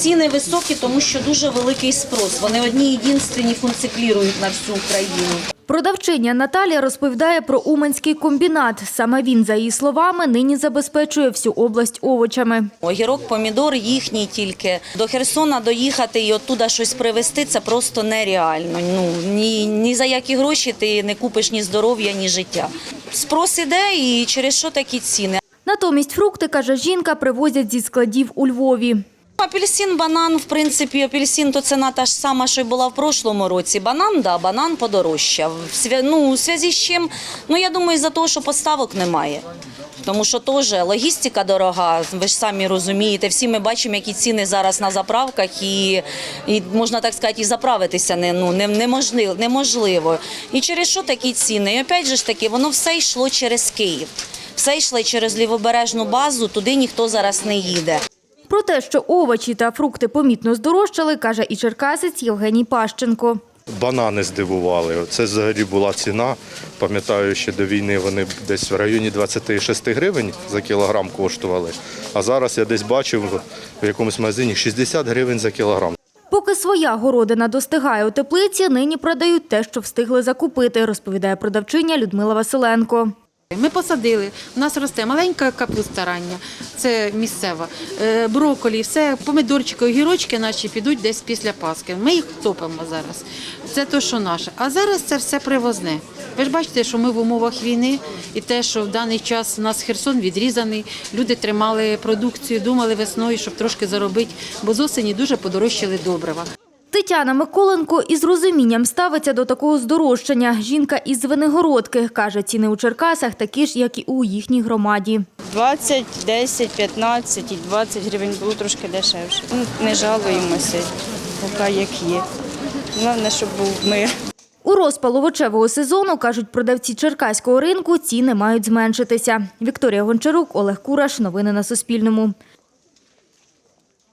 Ціни високі, тому що дуже великий спрос. Вони одні єдинственні функціклірують на всю Україну. Продавчиня Наталія розповідає про Уманський комбінат. Саме він, за її словами, нині забезпечує всю область овочами. Огірок, помідор їхній тільки. До Херсона доїхати і оттуда щось привезти це просто нереально. Ну ні, ні за які гроші ти не купиш ні здоров'я, ні життя. Спрос іде і через що такі ціни. Натомість фрукти, каже жінка, привозять зі складів у Львові. Апельсин, банан, в принципі, апельсин то ціна та ж сама, що й була в прошлому році. Банан, да, банан подорожчав. Ну, у зв'язку з чим? Ну, я думаю, за того, що поставок немає. Тому що теж логістика дорога, ви ж самі розумієте, всі ми бачимо, які ціни зараз на заправках, і, і можна так сказати, і заправитися не, ну, не, неможливо, неможливо. І через що такі ціни? І опять же ж таки, воно все йшло через Київ. Все йшло через лівобережну базу, туди ніхто зараз не їде. Про те, що овочі та фрукти помітно здорожчали, каже і черкасець Євгеній Пащенко. Банани здивували. Це взагалі була ціна. Пам'ятаю, ще до війни вони десь в районі 26 гривень за кілограм коштували. А зараз я десь бачив в якомусь магазині 60 гривень за кілограм. Поки своя городина достигає у теплиці, нині продають те, що встигли закупити, розповідає продавчиня Людмила Василенко. Ми посадили, у нас росте маленька капуста рання, це місцева, е, брокколі, все, помидорчики, огірочки наші підуть десь після Пасхи. Ми їх топимо зараз. Це те, що наше. А зараз це все привозне. Ви ж бачите, що ми в умовах війни і те, що в даний час у нас Херсон відрізаний, люди тримали продукцію, думали весною, щоб трошки заробити, бо з осені дуже подорожчали добрива. Тетяна Миколенко із розумінням ставиться до такого здорожчання. Жінка із Звенигородки каже, ціни у Черкасах такі ж, як і у їхній громаді. 20, 10, 15 і 20 гривень було трошки дешевше. Ну, Не жалуємося, поки як є. Головне, щоб був мир. У розпал овочевого сезону, кажуть продавці черкаського ринку, ціни мають зменшитися. Вікторія Гончарук, Олег Кураш. Новини на Суспільному.